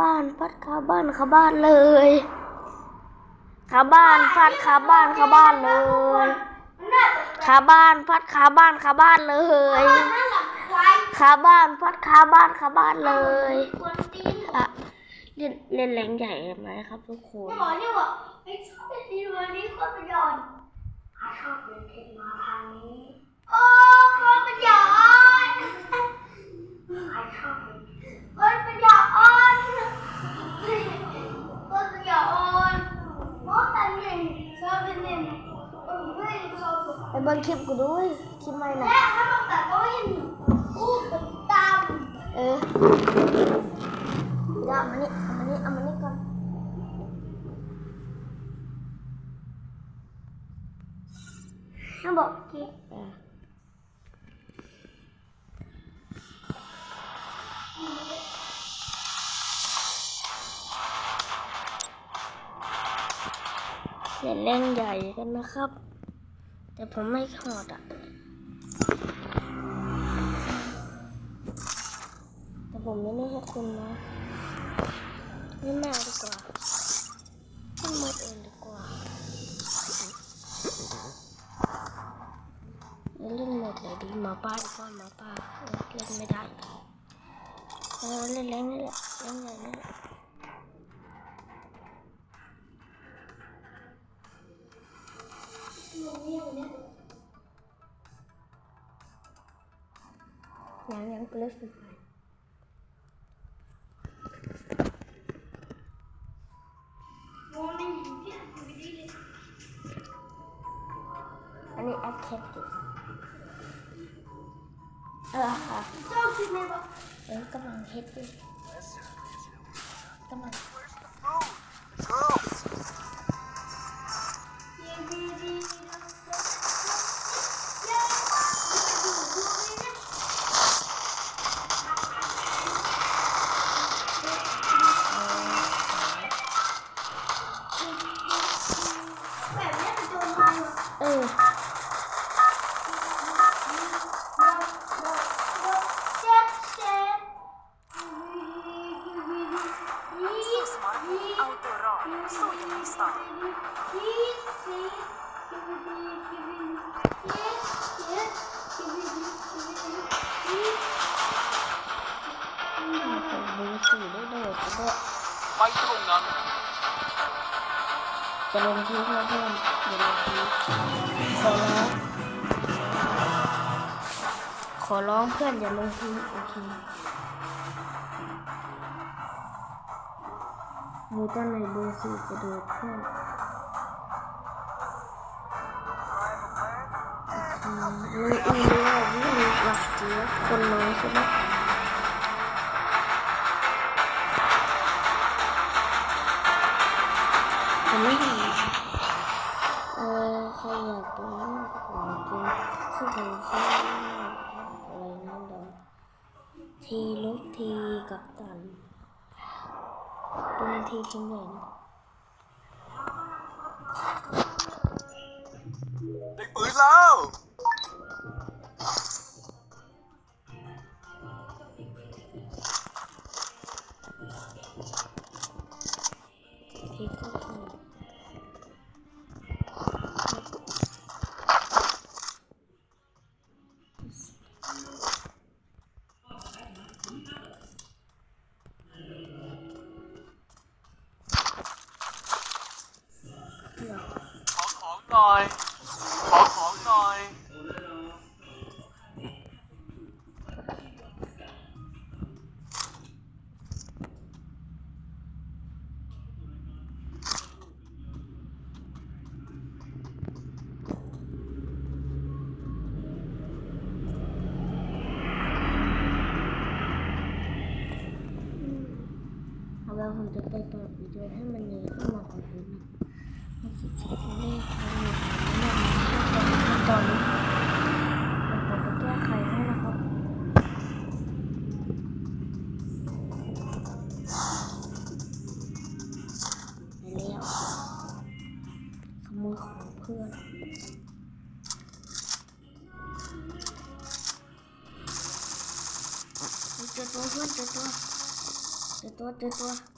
บ้านพัดขาบ้านขาบ้านเลยขาบ้านพัดขาบ้านขาบ้านเลยขาบ้านพัดขาบ้านขาบ้านเลยขาบ้านพัดขาบ้านขาบ้านเลยอะเล่นเล่นแรงใหญ่ไหมครับทุกคนจะบอกที่ยว่าไอ้ชอบเป็นตีนวันนี้คนปหยัดใครชอบเดินเทนมาทางนี้โอ้คนปหยัดใครชอบคนประหยัดอ่อนคนประหยัดอ่อนมอตันนี่ชอบเป็นนี่เออไม่ชอ บไปเบิ่งคลิปกูด้วยคลิปใหม่นะและถ้ามันตัดก็เห็นอู้เป็นตามเออเดี๋ยวเอามานี่เอามานี่เอามานี่ก่อนน้าบอกกี่เล่นเล่นใหญ่กันนะครับ แต่ผมไม่ถอดอะแต่ผมไม่ได้ให้คุณนะไม่แม่ดีกว่าขึ้นมือเองดีกว่าเล่นหมดเลยดีหมาป้าดีกว่าหมาป้าเล่นไม่ได้เออเล่นเล่นนี่แหละเล่นนี่แหละยังยังเปลือกสุดโอ้ไม่เห็นที่อ่านไม่ได้เลยอันนี้แอปแคปอยู่เออค่ะ ชอบกินไหมบอกเออ ไปตรงนั้นจะลงทีแล้วเพื่อนจะลงทีขอร้องขอร้องเพื่อนอย่าลงทีโอเคมือต้นในเบอร์สี่จะโดดเพื่อนมืออีเลี้ววิ่งหลักเจี๊ยคนน้อยใช่ไหม รอยากดูเรื่องของจริงซึ่งผมชื่ออะไรนะเดี๋ยวทีลุกทีกับตันเป็นทีชิ้นใหนะได้ปืนแล้ว หน่อย ขอของหน่อยเอาไว้ผมจะไป ตอนนี้ผมจะแก้ไใครับแล้วขโมยของเพื่นเจอตัวเพื่อนเจอตัวเจอตัวเจอตัว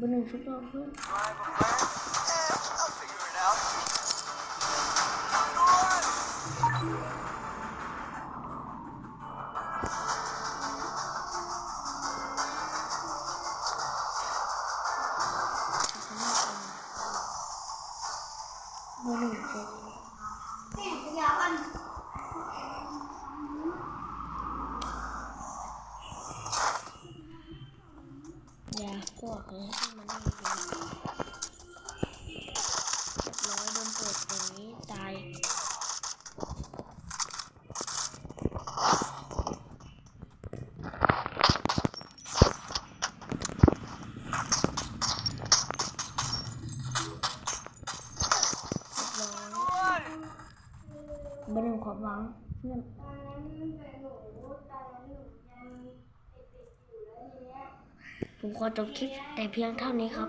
不能吃豆腐 บันทึกความหวังเพื่อนผมขอจบคลิปแต่เพียงเท่านี้ครับ